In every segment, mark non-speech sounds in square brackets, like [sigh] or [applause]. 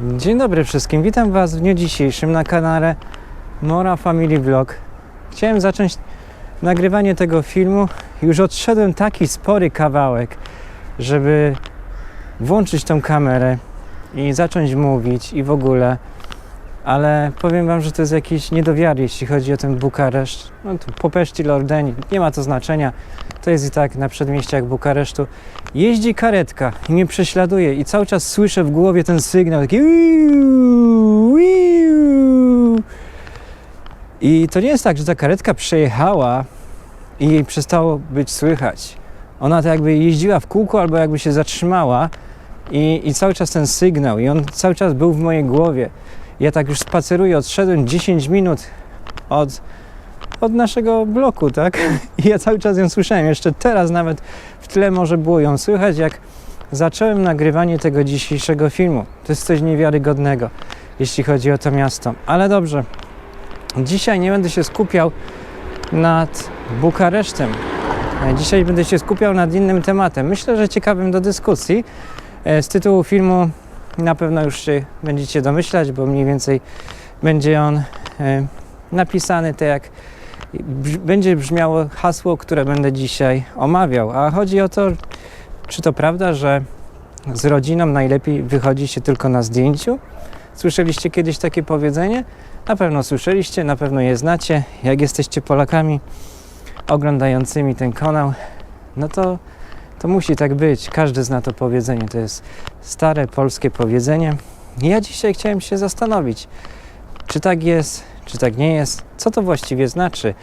Dzień dobry wszystkim, witam Was w dniu dzisiejszym na kanale Mora Family Vlog. Chciałem zacząć nagrywanie tego filmu. Już odszedłem taki spory kawałek, żeby włączyć tą kamerę i zacząć mówić i w ogóle. Ale powiem Wam, że to jest jakiś niedowiary, jeśli chodzi o ten Bukareszt. No to po Peszci Lordeni, nie ma to znaczenia. To jest i tak na przedmieściach Bukaresztu. Jeździ karetka i mnie prześladuje i cały czas słyszę w głowie ten sygnał taki. I to nie jest tak, że ta karetka przejechała i jej przestało być słychać. Ona tak jakby jeździła w kółko albo jakby się zatrzymała i, i cały czas ten sygnał i on cały czas był w mojej głowie. Ja tak już spaceruję, odszedłem 10 minut od, od naszego bloku, tak? [laughs] I ja cały czas ją słyszałem. Jeszcze teraz nawet w tle może było ją słychać, jak zacząłem nagrywanie tego dzisiejszego filmu. To jest coś niewiarygodnego, jeśli chodzi o to miasto. Ale dobrze, dzisiaj nie będę się skupiał nad Bukaresztem. Dzisiaj będę się skupiał nad innym tematem. Myślę, że ciekawym do dyskusji. E, Z tytułu filmu na pewno już się będziecie domyślać, bo mniej więcej będzie on e, napisany tak jak będzie brzmiało hasło, które będę dzisiaj omawiał. A chodzi o to, czy to prawda, że z rodziną najlepiej wychodzi się tylko na zdjęciu? Słyszeliście kiedyś takie powiedzenie? Na pewno słyszeliście, na pewno je znacie. Jak jesteście Polakami oglądającymi ten kanał, no to, to musi tak być. Każdy zna to powiedzenie. To jest stare polskie powiedzenie. Ja dzisiaj chciałem się zastanowić, czy tak jest, czy tak nie jest, co to właściwie znaczy.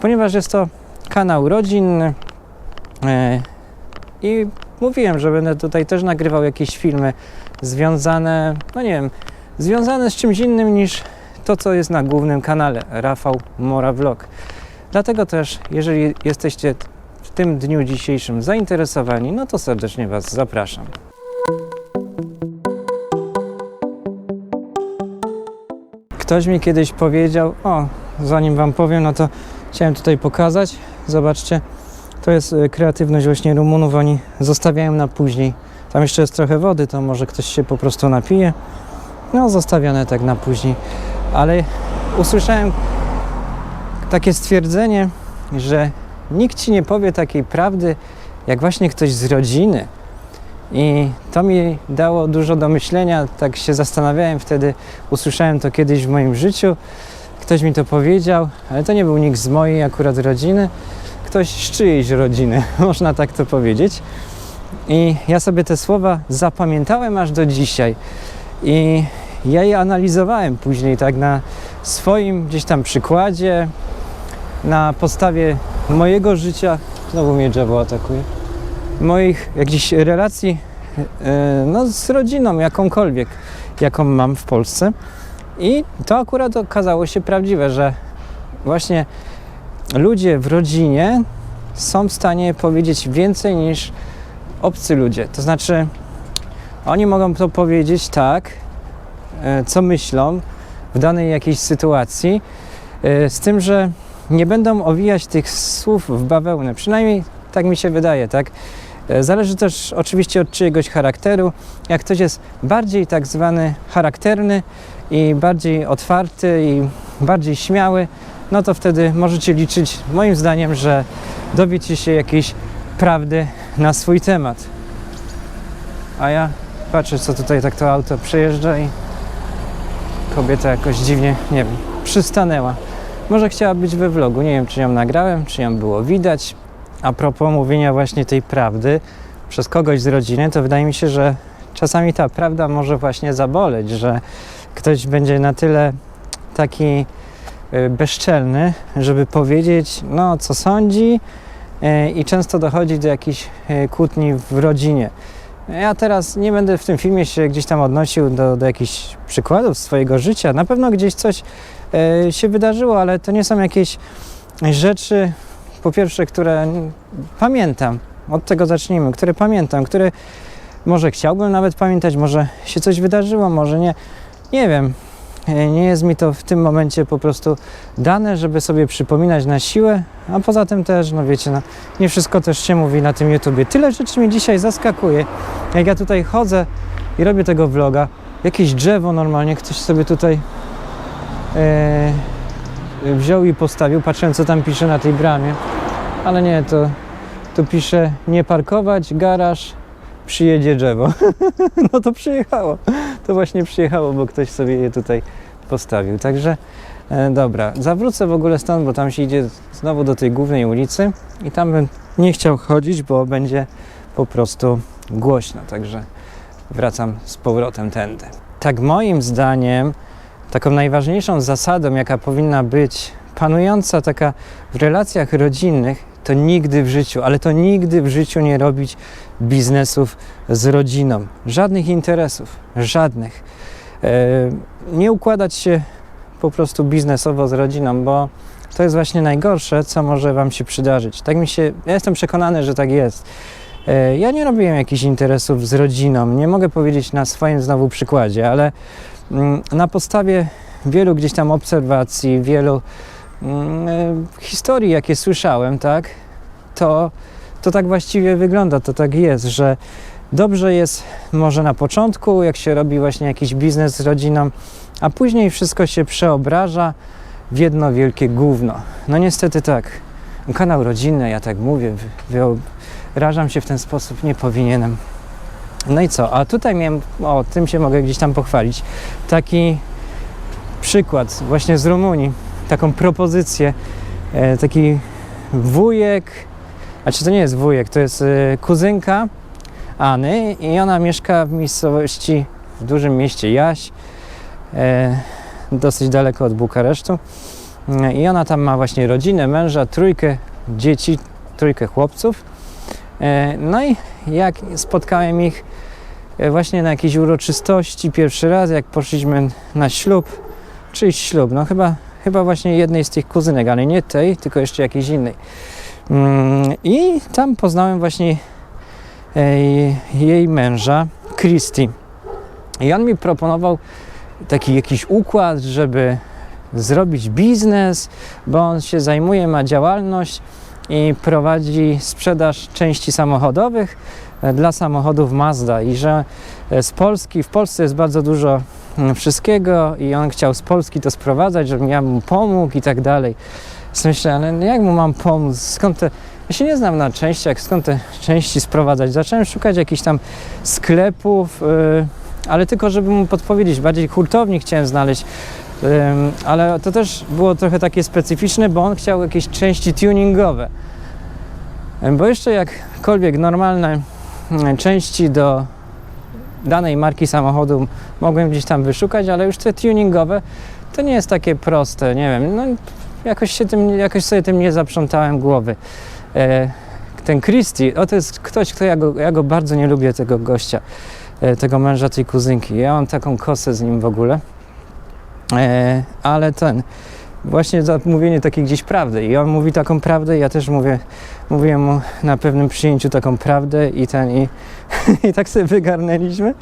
Ponieważ jest to kanał rodzinny e, i mówiłem, że będę tutaj też nagrywał jakieś filmy związane, no nie wiem, związane z czymś innym niż to, co jest na głównym kanale Rafał Mora Vlog. Dlatego też, jeżeli jesteście tym dniu dzisiejszym zainteresowani, no to serdecznie Was zapraszam. Ktoś mi kiedyś powiedział, o, zanim Wam powiem, no to chciałem tutaj pokazać. Zobaczcie, to jest e, kreatywność właśnie Rumunów, oni zostawiają na później. Tam jeszcze jest trochę wody, to może ktoś się po prostu napije. No, zostawione tak na później. Ale usłyszałem takie stwierdzenie, że nikt ci nie powie takiej prawdy, jak właśnie ktoś z rodziny. I to mi dało dużo do myślenia, tak się zastanawiałem wtedy, usłyszałem to kiedyś w moim życiu, ktoś mi to powiedział, ale to nie był nikt z mojej akurat rodziny, ktoś z czyjejś rodziny, [laughs] można tak to powiedzieć. I ja sobie te słowa zapamiętałem aż do dzisiaj. I ja je analizowałem później tak na swoim gdzieś tam przykładzie, na podstawie mojego życia. Znowu mnie drzewo atakuje. Moich jakichś relacji e, no, z rodziną, jakąkolwiek, jaką mam w Polsce. I to akurat okazało się prawdziwe, że właśnie ludzie w rodzinie są w stanie powiedzieć więcej niż obcy ludzie. To znaczy, oni mogą to powiedzieć tak, e, co myślą w danej jakiejś sytuacji, e, z tym, że nie będą owijać tych słów w bawełnę. Przynajmniej tak mi się wydaje, tak? E, Zależy też oczywiście od czyjegoś charakteru. Jak ktoś jest bardziej tak zwany charakterny i bardziej otwarty i bardziej śmiały, no to wtedy możecie liczyć, moim zdaniem, że dowiecie się jakiejś prawdy na swój temat. A ja patrzę, co tutaj tak to auto przejeżdża i kobieta jakoś dziwnie, nie wiem, przystanęła. Może chciała być we vlogu, nie wiem, czy ją nagrałem, czy ją było widać. A propos mówienia właśnie tej prawdy przez kogoś z rodziny, to wydaje mi się, że czasami ta prawda może właśnie zaboleć, że ktoś będzie na tyle taki y, bezczelny, żeby powiedzieć, no co sądzi y, i często dochodzi do jakichś y, kłótni w rodzinie. Ja teraz nie będę w tym filmie się gdzieś tam odnosił do, do jakichś przykładów swojego życia. Na pewno gdzieś coś się wydarzyło, ale to nie są jakieś rzeczy, po pierwsze, które pamiętam. Od tego zacznijmy, które pamiętam, które może chciałbym nawet pamiętać, może się coś wydarzyło, może nie. Nie wiem. E, Nie jest mi to w tym momencie po prostu dane, żeby sobie przypominać na siłę, a poza tym też, no wiecie, no, nie wszystko też się mówi na tym YouTubie. Tyle rzeczy mnie dzisiaj zaskakuje, jak ja tutaj chodzę i robię tego vloga. jakieś drzewo normalnie ktoś sobie tutaj e, wziął i postawił. Patrzyłem co tam pisze na tej bramie, ale nie, to tu pisze nie parkować, garaż, przyjedzie drzewo. [laughs] no to przyjechało. To właśnie przyjechało, bo ktoś sobie je tutaj postawił. Także e, dobra, zawrócę w ogóle stąd, bo tam się idzie znowu do tej głównej ulicy i tam bym nie chciał chodzić, bo będzie po prostu głośno. Także wracam z powrotem tędy. Tak moim zdaniem taką najważniejszą zasadą, jaka powinna być panująca taka w relacjach rodzinnych, to nigdy w życiu, ale to nigdy w życiu nie robić biznesów z rodziną. Żadnych interesów, żadnych. E, nie układać się po prostu biznesowo z rodziną, bo to jest właśnie najgorsze, co może Wam się przydarzyć. Tak mi się, ja jestem przekonany, że tak jest. E, Ja nie robiłem jakichś interesów z rodziną, nie mogę powiedzieć na swoim znowu przykładzie, ale na podstawie wielu gdzieś tam obserwacji, wielu mm, e, historii, jakie słyszałem, tak, to, to tak właściwie wygląda, to tak jest, że dobrze jest może na początku, jak się robi właśnie jakiś biznes z rodziną, a później wszystko się przeobraża w jedno wielkie gówno. No niestety tak. Kanał rodzinny, ja tak mówię, wy- wyrażam się w ten sposób, nie powinienem. No i co? A tutaj miałem, o tym się mogę gdzieś tam pochwalić, taki przykład właśnie z Rumunii, taką propozycję, e, taki wujek, a czy to nie jest wujek, to jest e, kuzynka Any i ona mieszka w miejscowości, w dużym mieście Jaś, e, dosyć daleko od Bukaresztu. E, I ona tam ma właśnie rodzinę, męża, trójkę dzieci, trójkę chłopców. E, No i jak spotkałem ich właśnie na jakiejś uroczystości pierwszy raz, jak poszliśmy na ślub, czyjś ślub, no chyba, chyba właśnie jednej z tych kuzynek, ale nie tej, tylko jeszcze jakiejś innej. Mm, I tam poznałem właśnie e, jej męża, Christy. I on mi proponował taki jakiś układ, żeby zrobić biznes, bo on się zajmuje, ma działalność i prowadzi sprzedaż części samochodowych e, dla samochodów Mazda i że e, z Polski, w Polsce jest bardzo dużo mm, wszystkiego i on chciał z Polski to sprowadzać, żebym ja mu pomógł i tak dalej. Więc Myślę, ale no jak mu mam pomóc? Skąd te... Ja się nie znam na częściach, skąd te części sprowadzać? Zacząłem szukać jakichś tam sklepów, yy, ale tylko żeby mu podpowiedzieć, bardziej hurtowni chciałem znaleźć. Ym, ale to też było trochę takie specyficzne, bo on chciał jakieś części tuningowe. Ym, Bo jeszcze jakkolwiek normalne części do danej marki samochodu mogłem gdzieś tam wyszukać, ale już te tuningowe to nie jest takie proste, nie wiem, no jakoś, się tym, jakoś sobie tym nie zaprzątałem głowy. E, ten Christy, o to jest ktoś, kto ja go, ja go bardzo nie lubię, tego gościa, e, tego męża tej kuzynki. Ja mam taką kosę z nim w ogóle. E, ale ten, właśnie za mówienie takiej gdzieś prawdy. I on mówi taką prawdę, ja też mówię, mówiłem mu na pewnym przyjęciu taką prawdę i ten, i, [laughs] i tak sobie wygarnęliśmy.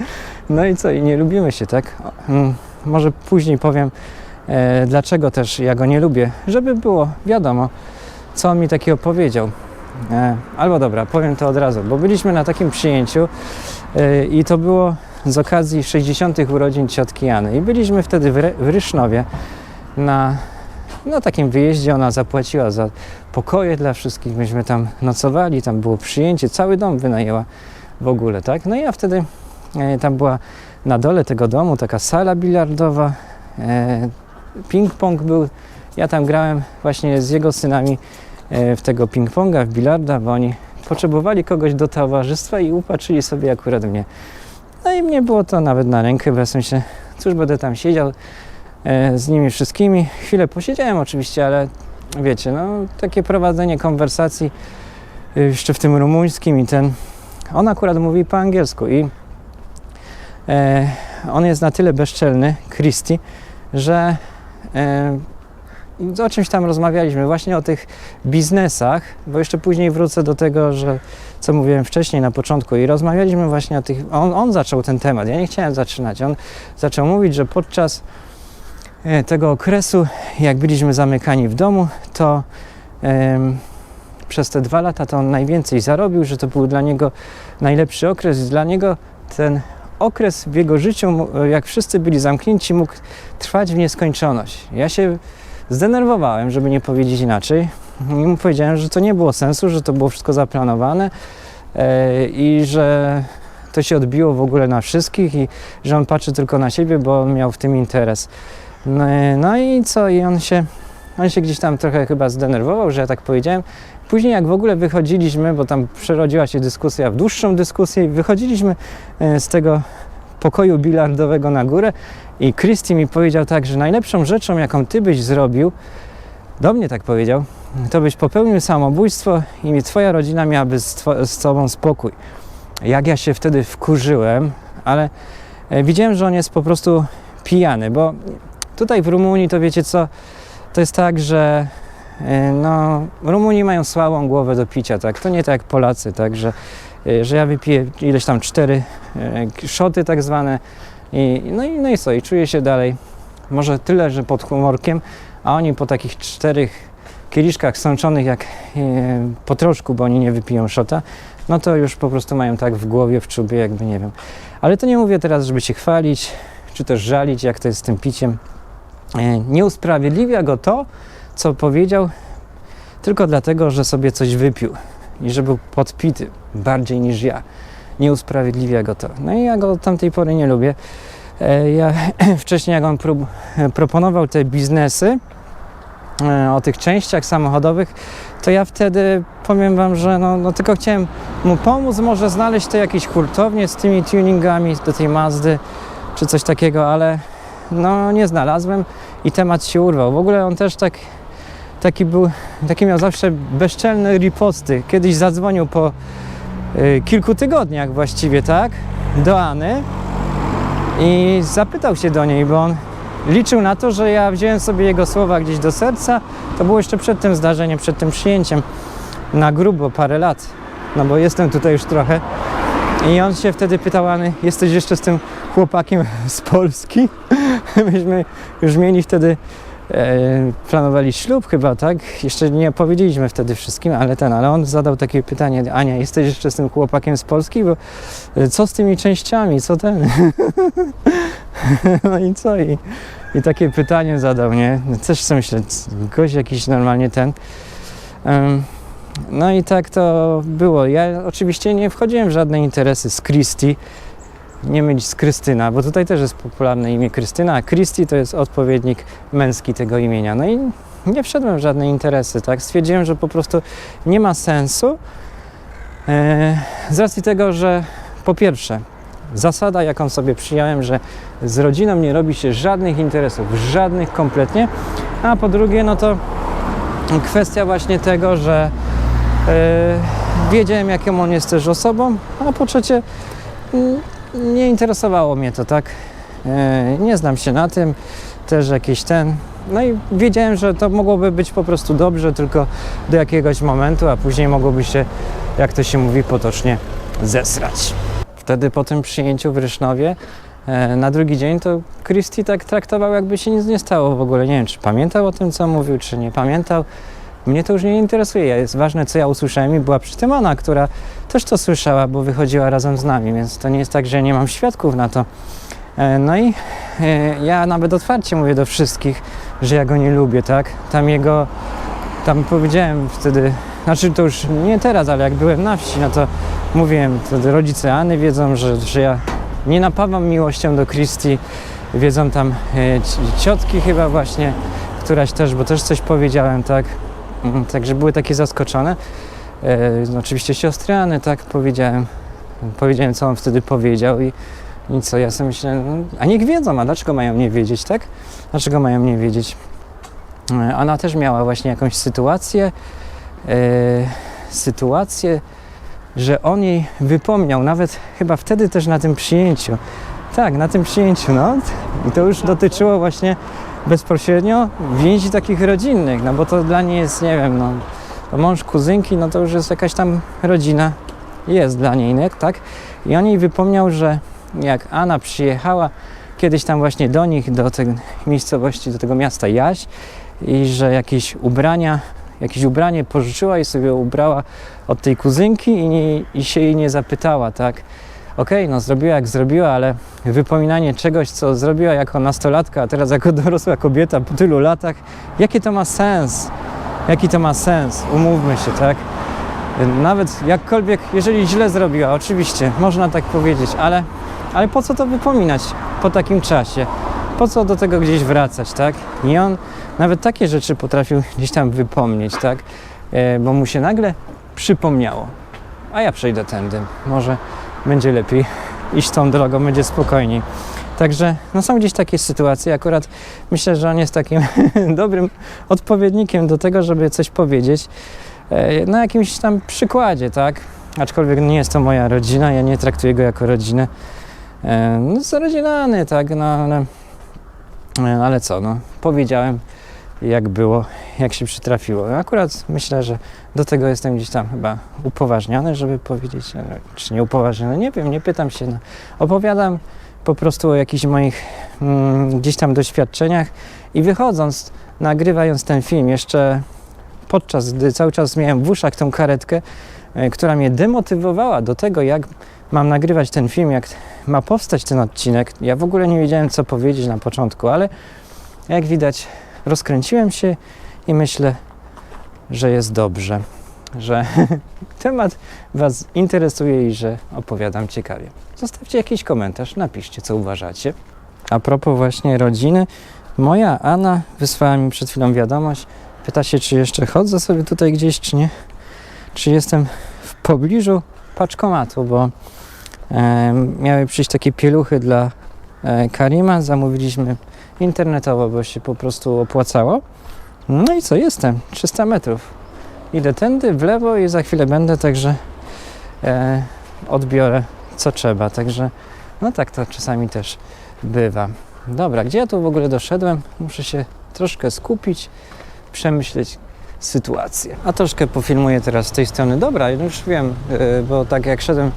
No i co, i nie lubimy się, tak? Mm, Może później powiem, e, dlaczego też ja go nie lubię, żeby było wiadomo, co on mi takiego powiedział. E, albo dobra, powiem to od razu, bo byliśmy na takim przyjęciu e, i to było z okazji 60. urodzin ciotki Jany. I byliśmy wtedy w, Re- w Rysznowie na, na takim wyjeździe. Ona zapłaciła za pokoje dla wszystkich. Myśmy tam nocowali, tam było przyjęcie, cały dom wynajęła w ogóle, tak? No i ja wtedy e, tam była na dole tego domu taka sala bilardowa, e, ping-pong był. Ja tam grałem właśnie z jego synami e, w tego ping-ponga, w bilarda, bo oni potrzebowali kogoś do towarzystwa i upatrzyli sobie akurat mnie. No i mnie było to nawet na rękę, bo ja myślę, cóż będę tam siedział z nimi wszystkimi. Chwilę posiedziałem oczywiście, ale wiecie, no takie prowadzenie konwersacji e, jeszcze w tym rumuńskim i ten, on akurat mówi po angielsku i e, on jest na tyle bezczelny, Christy, że e, o czymś tam rozmawialiśmy, właśnie o tych biznesach, bo jeszcze później wrócę do tego, że co mówiłem wcześniej na początku i rozmawialiśmy właśnie o tych, on, on zaczął ten temat, ja nie chciałem zaczynać, on zaczął mówić, że podczas e, tego okresu, jak byliśmy zamykani w domu, to przez te dwa lata to on najwięcej zarobił, że to był dla niego najlepszy okres dla niego ten okres w jego życiu, jak wszyscy byli zamknięci, mógł trwać w nieskończoność. Ja się zdenerwowałem, żeby nie powiedzieć inaczej. I mu powiedziałem, że to nie było sensu, że to było wszystko zaplanowane e, i że to się odbiło w ogóle na wszystkich i że on patrzy tylko na siebie, bo on miał w tym interes. No, i- no i co? I on się, on się gdzieś tam trochę chyba zdenerwował, że ja tak powiedziałem. Później jak w ogóle wychodziliśmy, bo tam przerodziła się dyskusja w dłuższą dyskusję i wychodziliśmy e, z tego pokoju bilardowego na górę i Christy mi powiedział tak, że najlepszą rzeczą, jaką ty byś zrobił, do mnie tak powiedział, to byś popełnił samobójstwo i twoja rodzina miałaby z, z tobą spokój. Jak ja się wtedy wkurzyłem, ale e, widziałem, że on jest po prostu pijany, bo tutaj w Rumunii to wiecie co, to jest tak, że e, no, Rumuni mają słabą głowę do picia, tak, to nie tak jak Polacy, tak, że, e, że ja wypiję ileś tam cztery e, szoty tak zwane i no i, no i co, i czuję się dalej, może tyle, że pod humorkiem, a oni po takich czterech kieliszkach sączonych jak po troszku, bo oni nie wypiją szota, no to już po prostu mają tak w głowie, w czubie, jakby nie wiem. Ale to nie mówię teraz, żeby się chwalić, czy też żalić, jak to jest z tym piciem. E, Nie usprawiedliwia go to, co powiedział, tylko dlatego, że sobie coś wypił i że był podpity bardziej niż ja. Nie usprawiedliwia go to. No i ja go od tamtej pory nie lubię. E, Ja [clears throat] wcześniej, jak on prób, proponował te biznesy e, o tych częściach samochodowych, to ja wtedy powiem Wam, że no, no tylko chciałem mu pomóc, może znaleźć to jakieś hurtownie z tymi tuningami do tej Mazdy, czy coś takiego, ale no nie znalazłem i temat się urwał. W ogóle on też tak, taki był, taki miał zawsze bezczelne riposty. Kiedyś zadzwonił po y, kilku tygodniach właściwie, tak, do Any i zapytał się do niej, bo on liczył na to, że ja wziąłem sobie jego słowa gdzieś do serca. To było jeszcze przed tym zdarzeniem, przed tym przyjęciem na grubo parę lat, no bo jestem tutaj już trochę. I on się wtedy pytał Any, jesteś jeszcze z tym chłopakiem [laughs] z Polski? [laughs] Myśmy już mieli wtedy, e, planowali ślub chyba, tak? Jeszcze nie powiedzieliśmy wtedy wszystkim, ale ten, ale on zadał takie pytanie, Ania, jesteś jeszcze z tym chłopakiem z Polski? Bo e, co z tymi częściami, co ten? [laughs] no i co? I, I takie pytanie zadał, nie? No Też sobie myślę, gość jakiś normalnie ten. Em, no i tak to było. Ja oczywiście nie wchodziłem w żadne interesy z Christie, nie mylić z Krystyna, bo tutaj też jest popularne imię Krystyna, a Christie to jest odpowiednik męski tego imienia. No i nie wszedłem w żadne interesy, tak? Stwierdziłem, że po prostu nie ma sensu e, z racji tego, że po pierwsze, zasada, jaką sobie przyjąłem, że z rodziną nie robi się żadnych interesów, żadnych kompletnie, a po drugie, no to kwestia właśnie tego, że e, wiedziałem, jaką on jest też osobą, a po trzecie, mm, nie interesowało mnie to, tak? E, nie znam się na tym, też jakiś ten. No i wiedziałem, że to mogłoby być po prostu dobrze, tylko do jakiegoś momentu, a później mogłoby się, jak to się mówi potocznie, zesrać. Wtedy po tym przyjęciu w Rysznowie e, na drugi dzień to Christy tak traktował, jakby się nic nie stało w ogóle. Nie wiem, czy pamiętał o tym, co mówił, czy nie pamiętał. Mnie to już nie interesuje. Jest ważne, co ja usłyszałem i była przy tym ona, która też to słyszała, bo wychodziła razem z nami, więc to nie jest tak, że nie mam świadków na to. E, No i e, ja nawet otwarcie mówię do wszystkich, że ja go nie lubię, tak? Tam jego, tam powiedziałem wtedy, znaczy to już nie teraz, ale jak byłem na wsi, no to mówiłem, wtedy rodziceAny wiedzą, że, że ja nie napawam miłością do Christy, wiedzą tam e, ci- ciotki chyba właśnie, któraś też, bo też coś powiedziałem, tak? Mm, Także były takie zaskoczone. E, no, oczywiście siostry Any, tak powiedziałem. Powiedziałem, co on wtedy powiedział i, i co, ja sobie myślę, no, a niech wiedzą, a dlaczego mają nie wiedzieć, tak? Dlaczego mają nie wiedzieć? E, Ona też miała właśnie jakąś sytuację, e, sytuację, że on jej wypomniał, nawet chyba wtedy też na tym przyjęciu. Tak, na tym przyjęciu, no. I to już dotyczyło właśnie bezpośrednio więzi takich rodzinnych, no bo to dla niej jest, nie wiem, no, mąż kuzynki, no to już jest jakaś tam rodzina, jest dla niej, nie? tak? I on jej wypomniał, że jak Anna przyjechała kiedyś tam właśnie do nich, do tej miejscowości, do tego miasta Jaś i że jakieś ubrania, jakieś ubranie pożyczyła i sobie ubrała od tej kuzynki i, nie, i się jej nie zapytała, tak? Okej, no zrobiła jak zrobiła, ale wypominanie czegoś, co zrobiła jako nastolatka, a teraz jako [laughs] dorosła kobieta po tylu latach, jaki to ma sens? Jaki to ma sens? Umówmy się, tak? Nawet jakkolwiek, jeżeli źle zrobiła, oczywiście, można tak powiedzieć, ale, ale po co to wypominać po takim czasie? Po co do tego gdzieś wracać, tak? I on nawet takie rzeczy potrafił gdzieś tam wypomnieć, tak? E, bo mu się nagle przypomniało. A ja przejdę tędy. Może będzie lepiej iść tą drogą, będzie spokojniej. Także no są gdzieś takie sytuacje. Akurat myślę, że on jest takim [laughs] dobrym odpowiednikiem do tego, żeby coś powiedzieć e, na jakimś tam przykładzie, tak? Aczkolwiek nie jest to moja rodzina, ja nie traktuję go jako rodzinę. E, No, zarodzinany, tak, no ale, e, ale co, no, powiedziałem jak było, jak się przytrafiło. Akurat myślę, że do tego jestem gdzieś tam chyba upoważniony, żeby powiedzieć, e, czy nie upoważniony, nie wiem, nie pytam się. No. Opowiadam po prostu o jakichś moich mm, gdzieś tam doświadczeniach i wychodząc, nagrywając ten film, jeszcze podczas gdy cały czas miałem w uszach tą karetkę, e, która mnie demotywowała do tego, jak mam nagrywać ten film, jak ma powstać ten odcinek. Ja w ogóle nie wiedziałem, co powiedzieć na początku, ale jak widać, rozkręciłem się i myślę, że jest dobrze, że [laughs] temat Was interesuje i że opowiadam ciekawie. Zostawcie jakiś komentarz, napiszcie, co uważacie. A propos właśnie rodziny, moja Anna wysłała mi przed chwilą wiadomość, pyta się, czy jeszcze chodzę sobie tutaj gdzieś, czy nie, czy jestem w pobliżu paczkomatu, bo e, miały przyjść takie pieluchy dla Karima, zamówiliśmy internetowo, bo się po prostu opłacało. No i co, jestem, 300 metrów. Idę tędy, w lewo i za chwilę będę, także e, odbiorę co trzeba, także no tak to czasami też bywa. Dobra, gdzie ja tu w ogóle doszedłem? Muszę się troszkę skupić, przemyśleć sytuację. A troszkę pofilmuję teraz z tej strony. Dobra, już wiem, e, bo tak jak szedłem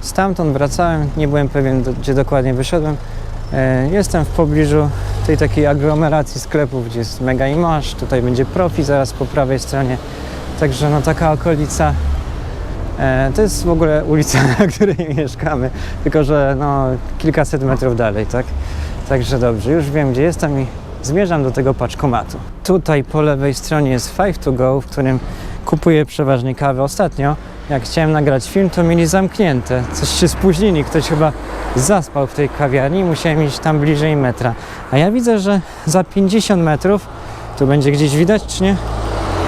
stamtąd, wracałem, nie byłem pewien, gdzie dokładnie wyszedłem. E, Jestem w pobliżu tej takiej aglomeracji sklepów, gdzie jest Mega Image, tutaj będzie Profi zaraz po prawej stronie. Także no taka okolica. E, to jest w ogóle ulica, [laughs] na której mieszkamy, tylko że no kilkaset metrów dalej, tak? Także dobrze, już wiem gdzie jestem i zmierzam do tego paczkomatu. Tutaj po lewej stronie jest Five to Go, w którym kupuję przeważnie kawę. Ostatnio, jak chciałem nagrać film, to mieli zamknięte. Coś się spóźnili, ktoś chyba zaspał w tej kawiarni i musiałem iść tam bliżej metra. A ja widzę, że za 50 metrów, tu będzie gdzieś widać, czy nie?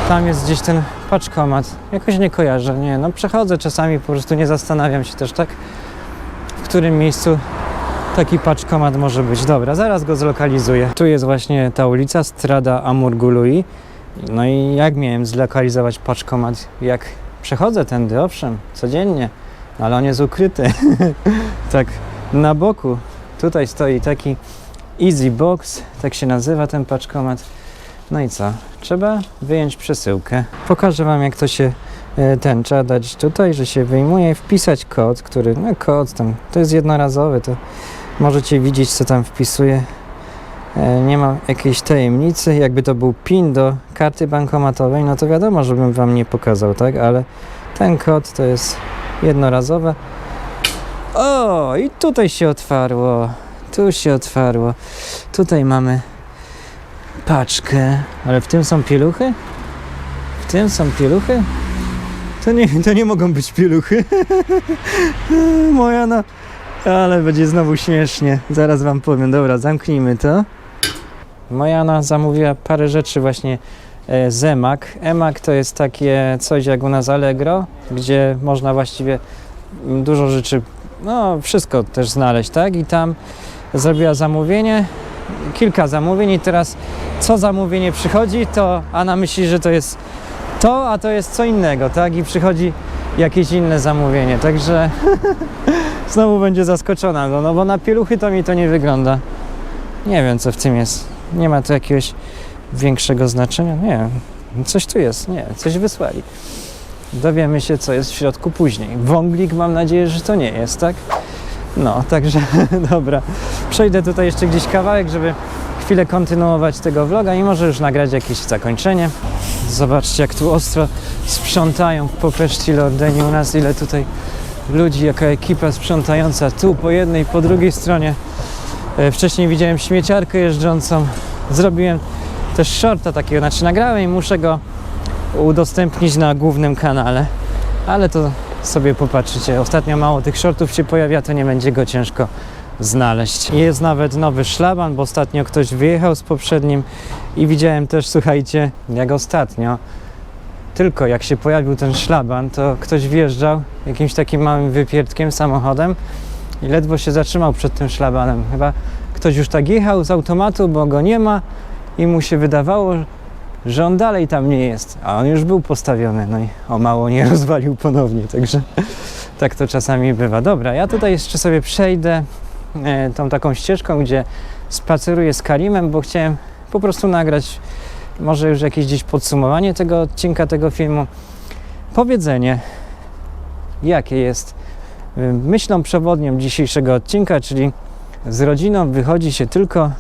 Tam jest gdzieś ten paczkomat. Jakoś nie kojarzę, nie. No przechodzę czasami, po prostu nie zastanawiam się też tak, w którym miejscu taki paczkomat może być. Dobra, zaraz go zlokalizuję. Tu jest właśnie ta ulica, Strada Amurgului. No i jak miałem zlokalizować paczkomat? Jak przechodzę tędy, owszem, codziennie, ale on jest ukryty. [laughs] tak na boku. Tutaj stoi taki Easy Box, tak się nazywa ten paczkomat. No i co? Trzeba wyjąć przesyłkę. Pokażę Wam, jak to się e, ten trzeba dać tutaj, że się wyjmuje wpisać kod, który, no kod tam, to jest jednorazowy, to możecie widzieć, co tam wpisuje. E, Nie ma jakiejś tajemnicy, jakby to był PIN do karty bankomatowej, no to wiadomo, żebym Wam nie pokazał, tak? Ale ten kod to jest jednorazowe. O, i tutaj się otwarło. Tu się otwarło. Tutaj mamy paczkę. Ale w tym są pieluchy? W tym są pieluchy? To nie, to nie mogą być pieluchy. [laughs] Moja no. Ale będzie znowu śmiesznie. Zaraz wam powiem. Dobra, zamknijmy to. Moja Anna zamówiła parę rzeczy właśnie e, z emak. Emak to jest takie coś jak u nas Allegro, gdzie można właściwie dużo rzeczy, no wszystko też znaleźć, tak? I tam zrobiła zamówienie, kilka zamówień i teraz co zamówienie przychodzi, to Anna myśli, że to jest to, a to jest co innego, tak? I przychodzi jakieś inne zamówienie, także [laughs] znowu będzie zaskoczona, no, no bo na pieluchy to mi to nie wygląda. Nie wiem, co w tym jest. Nie ma to jakiegoś większego znaczenia. Nie, coś tu jest. Nie, coś wysłali. Dowiemy się, co jest w środku później. Wąglik mam nadzieję, że to nie jest, tak? No, także [laughs] dobra. Przejdę tutaj jeszcze gdzieś kawałek, żeby chwilę kontynuować tego vloga i może już nagrać jakieś zakończenie. Zobaczcie, jak tu ostro sprzątają w Popeszci Lordeni u nas, ile tutaj ludzi, jaka ekipa sprzątająca tu po jednej, po drugiej stronie. E, Wcześniej widziałem śmieciarkę jeżdżącą. Zrobiłem też shorta takiego, znaczy nagrałem i muszę go udostępnić na głównym kanale. Ale to sobie popatrzycie. Ostatnio mało tych shortów się pojawia, to nie będzie go ciężko znaleźć. Jest nawet nowy szlaban, bo ostatnio ktoś wyjechał z poprzednim i widziałem też, słuchajcie, jak ostatnio, tylko jak się pojawił ten szlaban, to ktoś wjeżdżał jakimś takim małym wypierdkiem samochodem i ledwo się zatrzymał przed tym szlabanem. Chyba ktoś już tak jechał z automatu, bo go nie ma i mu się wydawało, że on dalej tam nie jest, a on już był postawiony, no i o mało nie [laughs] rozwalił ponownie, także tak to czasami bywa. Dobra, ja tutaj jeszcze sobie przejdę e, tą taką ścieżką, gdzie spaceruję z Karimem, bo chciałem po prostu nagrać może już jakieś gdzieś podsumowanie tego odcinka, tego filmu. Powiedzenie, jakie jest myślą przewodnią dzisiejszego odcinka, czyli z rodziną wychodzi się tylko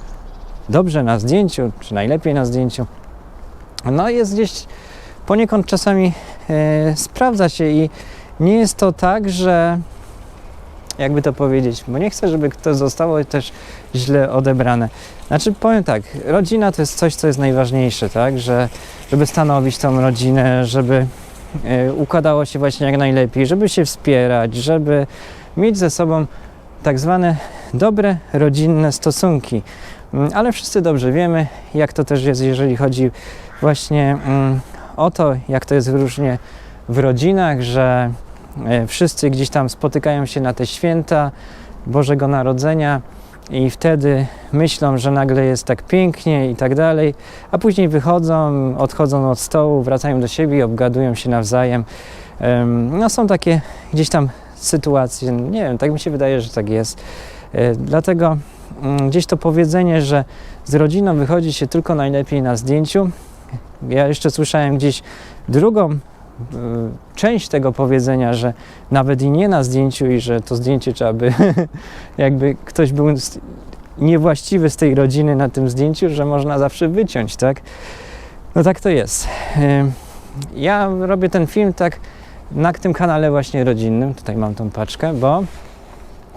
dobrze na zdjęciu, czy najlepiej na zdjęciu. No jest gdzieś poniekąd czasami e, sprawdza się i nie jest to tak, że jakby to powiedzieć, bo nie chcę, żeby to zostało też źle odebrane. Znaczy powiem tak, rodzina to jest coś, co jest najważniejsze, tak, że żeby stanowić tą rodzinę, żeby układało się właśnie jak najlepiej, żeby się wspierać, żeby mieć ze sobą tak zwane dobre rodzinne stosunki. Mm, Ale wszyscy dobrze wiemy, jak to też jest, jeżeli chodzi właśnie mm, o to, jak to jest różnie w rodzinach, że e, wszyscy gdzieś tam spotykają się na te święta Bożego Narodzenia i wtedy myślą, że nagle jest tak pięknie i tak dalej, a później wychodzą, odchodzą od stołu, wracają do siebie i obgadują się nawzajem. Em, No są takie gdzieś tam sytuacje, nie wiem, tak mi się wydaje, że tak jest. E, Dlatego mm, gdzieś to powiedzenie, że z rodziną wychodzi się tylko najlepiej na zdjęciu. Ja jeszcze słyszałem gdzieś drugą część tego powiedzenia, że nawet i nie na zdjęciu i że to zdjęcie trzeba by, [laughs] jakby ktoś był niewłaściwy z tej rodziny na tym zdjęciu, że można zawsze wyciąć, tak? No tak to jest. Ym, Ja robię ten film tak na tym kanale właśnie rodzinnym, tutaj mam tą paczkę, bo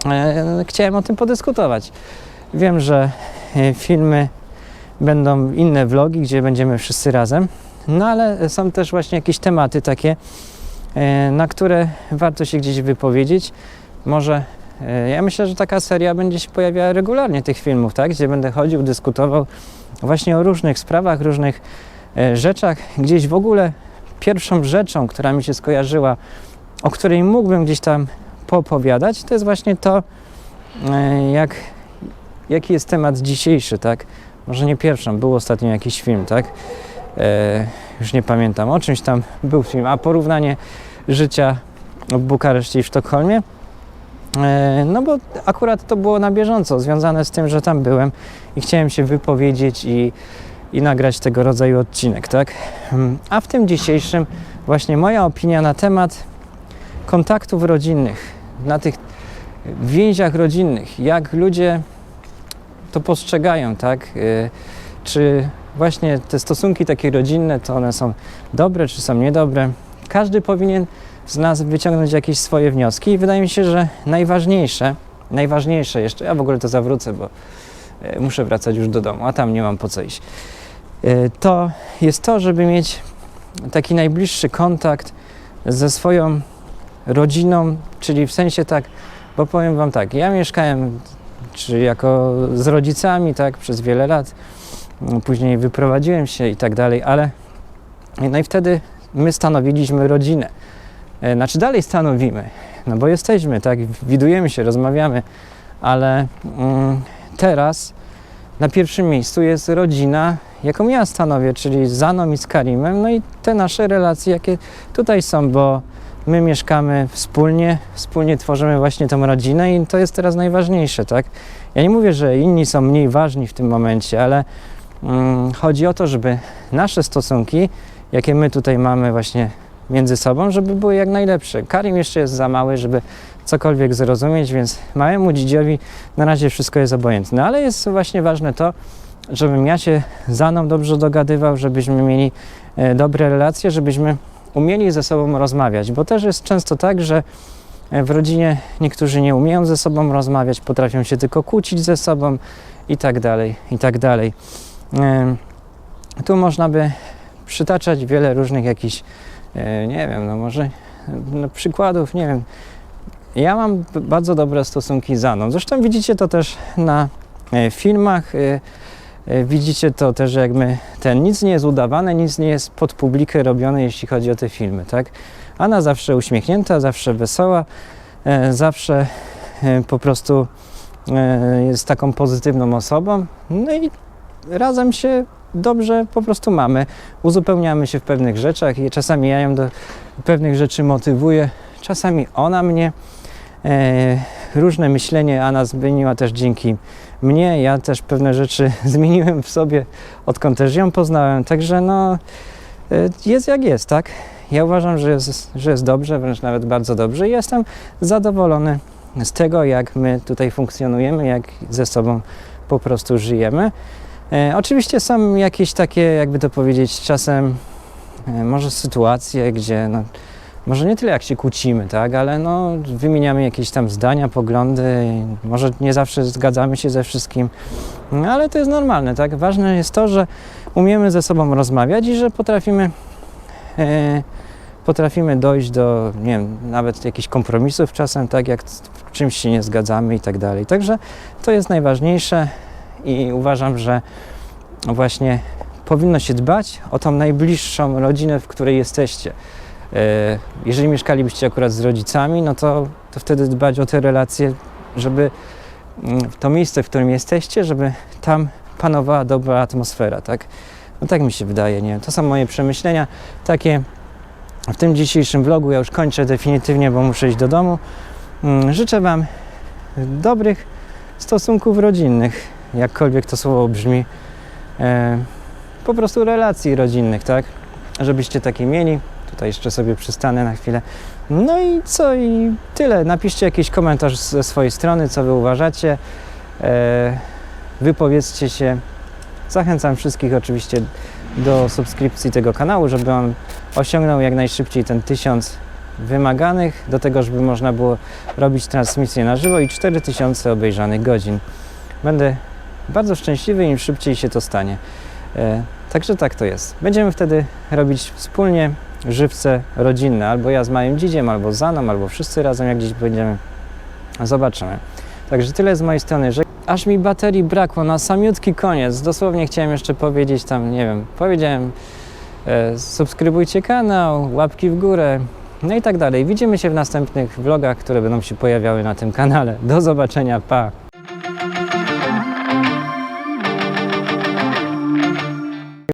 e, chciałem o tym podyskutować. Wiem, że filmy będą inne vlogi, gdzie będziemy wszyscy razem, no ale są też właśnie jakieś tematy takie, e, na które warto się gdzieś wypowiedzieć. Może e, ja myślę, że taka seria będzie się pojawiała regularnie tych filmów, tak? Gdzie będę chodził, dyskutował właśnie o różnych sprawach, różnych e, rzeczach. Gdzieś w ogóle pierwszą rzeczą, która mi się skojarzyła, o której mógłbym gdzieś tam poopowiadać, to jest właśnie to, jak, jaki jest temat dzisiejszy, tak? Może nie pierwszą, był ostatnio jakiś film, tak? E, już nie pamiętam o czymś tam był film, a porównanie życia w Bukareszcie i w Sztokholmie. E, no bo akurat to było na bieżąco, związane z tym, że tam byłem i chciałem się wypowiedzieć i, i nagrać tego rodzaju odcinek, tak? Mm, A w tym dzisiejszym właśnie moja opinia na temat kontaktów rodzinnych, na tych więziach rodzinnych, jak ludzie to postrzegają, tak? Y, Czy właśnie te stosunki takie rodzinne, to one są dobre, czy są niedobre? Każdy powinien z nas wyciągnąć jakieś swoje wnioski i wydaje mi się, że najważniejsze, najważniejsze jeszcze, ja w ogóle to zawrócę, bo y, muszę wracać już do domu, a tam nie mam po co iść. Y, To jest to, żeby mieć taki najbliższy kontakt ze swoją rodziną, czyli w sensie tak, bo powiem Wam tak, ja mieszkałem czy jako z rodzicami, tak, przez wiele lat. Później wyprowadziłem się i tak dalej, ale no i wtedy my stanowiliśmy rodzinę. E, Znaczy dalej stanowimy, no bo jesteśmy, tak, widujemy się, rozmawiamy, ale mm, teraz na pierwszym miejscu jest rodzina, jaką ja stanowię, czyli z Zaną i z Karimem, no i te nasze relacje, jakie tutaj są, bo my mieszkamy wspólnie, wspólnie tworzymy właśnie tą rodzinę i to jest teraz najważniejsze, tak? Ja nie mówię, że inni są mniej ważni w tym momencie, ale chodzi o to, żeby nasze stosunki, jakie my tutaj mamy właśnie między sobą, żeby były jak najlepsze. Karim jeszcze jest za mały, żeby cokolwiek zrozumieć, więc małemu dzidziowi na razie wszystko jest obojętne, ale jest właśnie ważne to, żebym ja się za mną dobrze dogadywał, żebyśmy mieli e, dobre relacje, żebyśmy umieli ze sobą rozmawiać, bo też jest często tak, że E, W rodzinie niektórzy nie umieją ze sobą rozmawiać, potrafią się tylko kłócić ze sobą i tak dalej, i tak dalej. Tu można by przytaczać wiele różnych jakichś, e, nie wiem, no może no przykładów, nie wiem. Ja mam bardzo dobre stosunki z Aną. Zresztą widzicie to też na e, filmach. e, e, Widzicie to też, jak my ten nic nie jest udawane, nic nie jest pod publikę robione, jeśli chodzi o te filmy, tak? Anna zawsze uśmiechnięta, zawsze wesoła, e, zawsze e, po prostu e, jest taką pozytywną osobą. No i razem się dobrze po prostu mamy. Uzupełniamy się w pewnych rzeczach i czasami ja ją do pewnych rzeczy motywuję, czasami ona mnie. E, różne myślenie Anna zmieniła też dzięki mnie. Ja też pewne rzeczy [laughs] zmieniłem w sobie, odkąd też ją poznałem. Także no, e, jest jak jest, tak? Ja uważam, że jest, że jest dobrze, wręcz nawet bardzo dobrze i jestem zadowolony z tego, jak my tutaj funkcjonujemy, jak ze sobą po prostu żyjemy. E, oczywiście są jakieś takie, jakby to powiedzieć, czasem e, może sytuacje, gdzie no, może nie tyle jak się kłócimy, tak, ale no, wymieniamy jakieś tam zdania, poglądy, może nie zawsze zgadzamy się ze wszystkim, no, ale to jest normalne, tak. Ważne jest to, że umiemy ze sobą rozmawiać i że potrafimy e, potrafimy dojść do, nie wiem, nawet jakichś kompromisów czasem, tak, jak czymś się nie zgadzamy i tak dalej. Także to jest najważniejsze i uważam, że właśnie powinno się dbać o tą najbliższą rodzinę, w której jesteście. E, Jeżeli mieszkalibyście akurat z rodzicami, no to, to wtedy dbać o te relacje, żeby mm, to miejsce, w którym jesteście, żeby tam panowała dobra atmosfera, tak? No tak mi się wydaje, nie. To są moje przemyślenia takie w tym dzisiejszym vlogu. Ja już kończę definitywnie, bo muszę iść do domu. Mm, Życzę Wam dobrych stosunków rodzinnych, jakkolwiek to słowo brzmi. E, po prostu relacji rodzinnych, tak? Żebyście takie mieli. Tutaj jeszcze sobie przystanę na chwilę. No i co? I tyle. Napiszcie jakiś komentarz ze swojej strony, co Wy uważacie. E, wypowiedzcie się. Zachęcam wszystkich oczywiście do subskrypcji tego kanału, żeby on osiągnął jak najszybciej ten tysiąc wymaganych, do tego, żeby można było robić transmisję na żywo i 4000 obejrzanych godzin. Będę bardzo szczęśliwy, im szybciej się to stanie. E, także tak to jest. Będziemy wtedy robić wspólnie żywce rodzinne, albo ja z małym dzidziem, albo z Aną, albo wszyscy razem, jak gdzieś będziemy. Zobaczymy. Także tyle z mojej strony, że aż mi baterii brakło na samiutki koniec. Dosłownie chciałem jeszcze powiedzieć tam, nie wiem, powiedziałem e, subskrybujcie kanał, łapki w górę, no i tak dalej. Widzimy się w następnych vlogach, które będą się pojawiały na tym kanale. Do zobaczenia, pa!